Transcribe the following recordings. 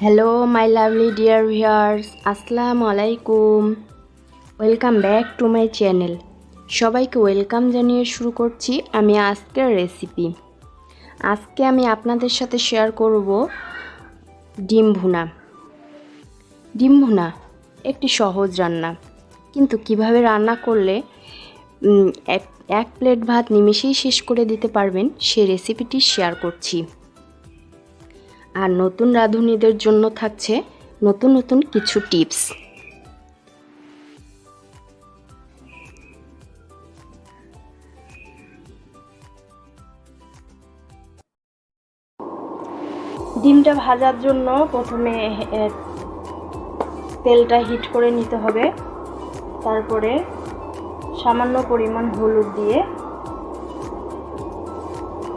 Hello my lovely dear viewers আসসালামু আলাইকুম welcome back to my channel সবাইকে welcome জানিয়ে শুরু করছি আমি আজকের রেসিপি আজকে আমি আপনাদের সাথে শেয়ার করব ডিম ভুনা। ডিম ভুনা একটি সহজ রান্না। কিন্তু কীভাবে রান্না করলে এক এক প্লেট ভাত নিমেষেই শেষ করে দিতে পারবেন সে রেসিপিটি শেয়ার করছি। আর নতুন রাঁধুনিদের জন্য থাকছে নতুন নতুন কিছু টিপস। ডিমটা ভাজার জন্য প্রথমে তেলটা হিট করে নিতে হবে। তারপরে সামান্য পরিমাণ হলুদ দিয়ে,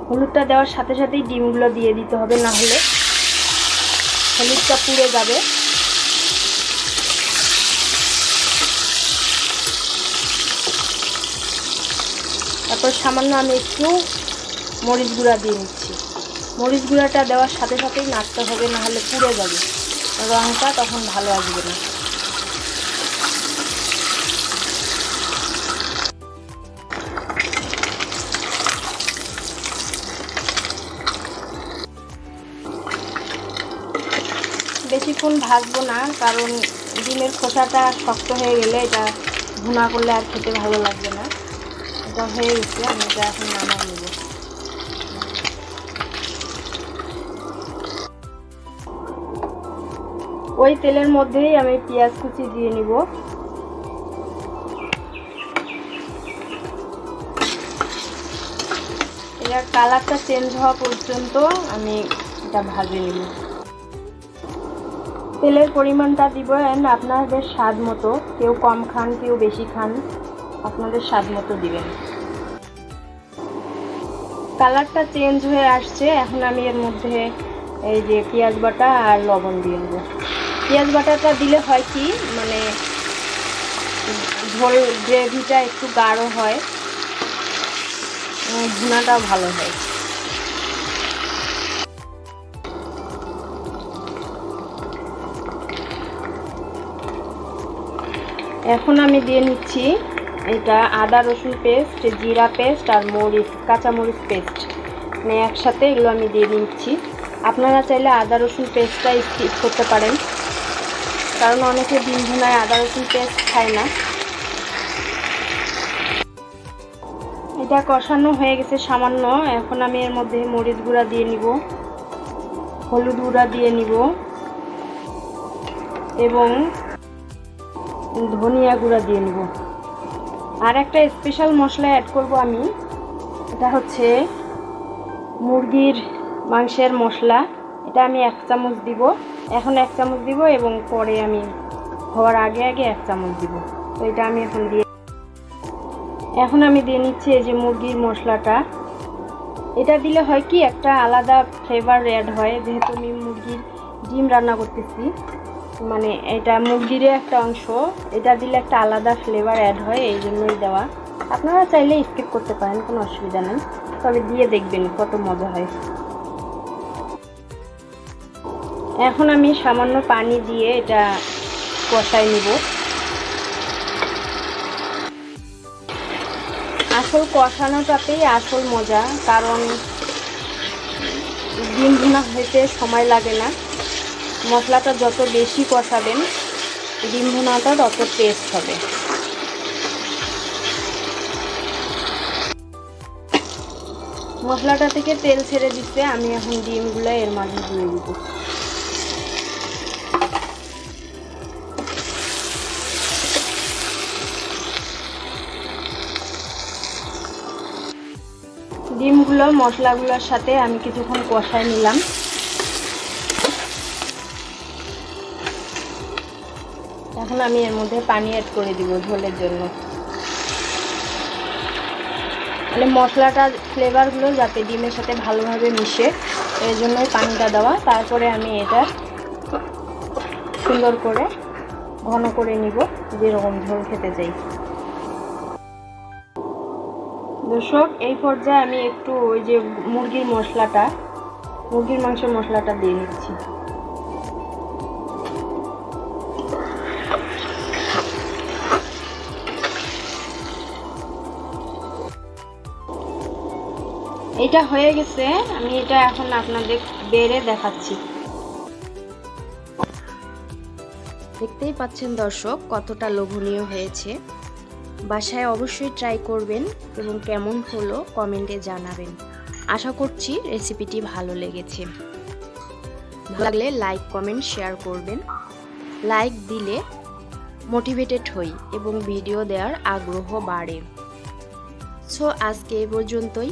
হলুদটা দেওয়ার সাথে সাথেই ডিমগুলো দিয়ে দিতে হবে না হলে হলুদটা পুড়ে যাবে। তারপর সামান্য আমি একটু মরিচ গুঁড়া দিয়ে নিচ্ছি। মরিচ গুঁড়াটা দেওয়ার সাথে সাথেই নাড়তে হবে, নাহলে পুড়ে যাবে। রঙটা তখন ভালো আসবে না। বেশিক্ষণ ভাজবো না, কারণ ডিমের খোসাটা শক্ত হয়ে গেলে এটা ভুনা করলে আর খেতে ভালো লাগবে না। এটা হয়ে গেছে, আমি এটা এখন নামাই নেব। ওই তেলের মধ্যেই আমি পেঁয়াজ কুচি দিয়ে নিব। এটার কালারটা চেঞ্জ হওয়া পর্যন্ত আমি এটা ভাজে নিব। তেলের পরিমাণটা দিবেন আপনাদের স্বাদ মতো। কেউ কম খান, কেউ বেশি খান, আপনাদের স্বাদ মতো দিবেন। কালারটা চেঞ্জ হয়ে আসছে। এখন আমি এর মধ্যে এই যে পেঁয়াজ বাটা আর লবণ দিয়ে দেবো। পেঁয়াজ বাটাটা দিলে হয় কি মানে ঝোল গ্রেভিটা একটু গাঢ় হয় ভুনাটাও ভালো হয়। এখন আমি দিয়ে নিচ্ছি এটা আদা রসুন পেস্ট, জিরা পেস্ট আর মরিচ, কাঁচামরিচ পেস্ট। মানে একসাথে এগুলো আমি দিয়ে নিচ্ছি আপনারা চাইলে আদা রসুন পেস্টটা স্কিপ করতে পারেন। কারণ অনেকে দিন ভুনায় আদা রসুন পেস্ট খায় না। এটা কষানো হয়ে গেছে সামান্য। এখন আমি এর মধ্যে মরিচ গুঁড়া দিয়ে নিব, হলুদ গুঁড়া দিয়ে নিব এবং ধনিয়া গুঁড়া দিয়ে নিব। আর একটা স্পেশাল মশলা অ্যাড করব আমি। এটা হচ্ছে মুরগির মাংসের মশলা। এটা আমি এক চামচ দিব। এখন এক চামচ দিব এবং পরে আমি হওয়ার আগে আগে এক চামচ দিব। তো এটা আমি এখন দিয়ে এখন আমি দিয়ে নিচ্ছি এই যে মুরগির মশলাটা। এটা দিলে হয় কি একটা আলাদা ফ্লেভার অ্যাড হয়। যেহেতু আমি মুরগির ডিম রান্না করতেছি। মানে এটা মুরগিরই একটা অংশ। এটা দিলে একটা আলাদা ফ্লেভার অ্যাড হয়, এই জন্যই দেওয়া। আপনারা চাইলে স্কিপ করতে পারেন, কোনো অসুবিধা নেই। তবে দিয়ে দেখবেন কত মজা হয়। এখন আমি সামান্য পানি দিয়ে এটা কষাই নিব। আসল কষানোটাতেই আসল মজা, কারণ ডিম ভুনা হইতে সময় লাগে না। মশলাটা যত বেশি কষাবেন, ডিম ভুনাটা তত টেস্ট হবে। মশলাটা থেকে তেল ছেড়ে দিতে আমি এখন ডিমগুলো এর মাঝে দিয়ে দিব। ডিমগুলো মশলাগুলোর সাথে আমি কিছুক্ষণ কষায় নিলাম। এখন আমি এর মধ্যে পানি অ্যাড করে দিব ঝোলের জন্য। মানে মশলাটার ফ্লেভারগুলো যাতে ডিমের সাথে ভালোভাবে মিশে, এর জন্যই পানিটা দেওয়া। তারপরে আমি এটা সুন্দর করে ঘন করে নিব, যেরকম ঝোল খেতে চাই। দর্শক, এই পর্যায়ে আমি একটু ওই যে মুরগির মশলাটা, মুরগির মাংসের মশলাটা দিয়ে নিচ্ছি। এটা হয়ে গেছে, আমি এটা এখন আপনাদের বেড়ে দেখাচ্ছি। দেখতেই পাচ্ছেন দর্শক, কতটা লোভনীয় হয়েছে। বাসায় অবশ্যই ট্রাই করবেন এবং কেমন হলো কমেন্টে জানাবেন। আশা করছি রেসিপিটি ভালো লেগেছে। ভালো লাগলে লাইক কমেন্ট শেয়ার করবেন। লাইক দিলে মোটিভেটেড হই এবং ভিডিও দেওয়ার আগ্রহ বাড়ে। সো আজকে এ পর্যন্তই।